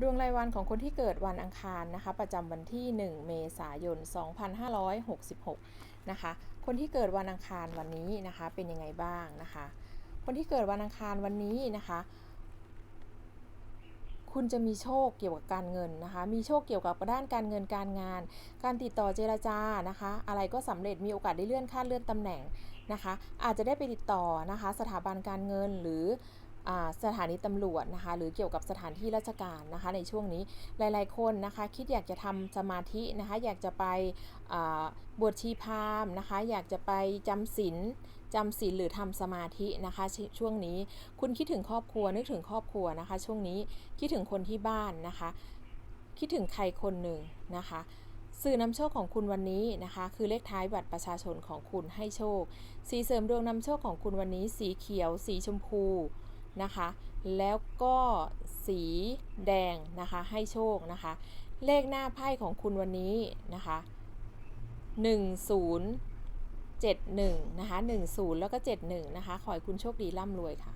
ดวงรายวันของคนที่เกิดวันอังคารนะคะ ประจำวันที่ 1 เมษายน 2566 นะคะ คนที่เกิดวันอังคารวันนี้นะคะเป็นยังไงบ้างนะคะ คนที่เกิดวันอังคารวันนี้นะคะ คุณจะมีโชคเกี่ยวกับการเงินนะคะ มีโชคเกี่ยวกับด้านการเงินการงาน การติดต่อเจรจานะคะ อะไรก็สำเร็จมีโอกาสได้เลื่อนขั้นเลื่อนตำแหน่งนะคะ อาจจะได้ไปติดต่อนะคะ สถาบันการเงินหรือ สถานีตำรวจนะคะหรือเกี่ยวกับสถานที่ราชการนะคะในช่วงนี้หลายๆคนนะคะคิดอยากจะทำสมาธินะคะอยากจะไปบวชชีพามนะคะอยากจะไปจำศีลจำศีลหรือทำสมาธินะคะชช่วงนี้คุณคิดถึงครอบครัวนึกถึงครอบครัวนะคะช่วงนี้คิดถึงคนที่บ้านนะคะคิดถึงใครคนหนึ่งนะคะสื่อนำโชคของคุณวันนี้นะคะ คือเลขท้ายบัตรประชาชนของคุณให้โชค สีเสริมดวงนำโชคของคุณวันนี้ สีเขียว สีชมพู นะคะ แล้วก็สีแดงนะคะให้โชคนะคะ เลขหน้าไพ่ของคุณวันนี้นะคะ10 71นะคะ10 แล้วก็ 71 นะคะ ขอให้คุณโชคดีร่ำรวยค่ะ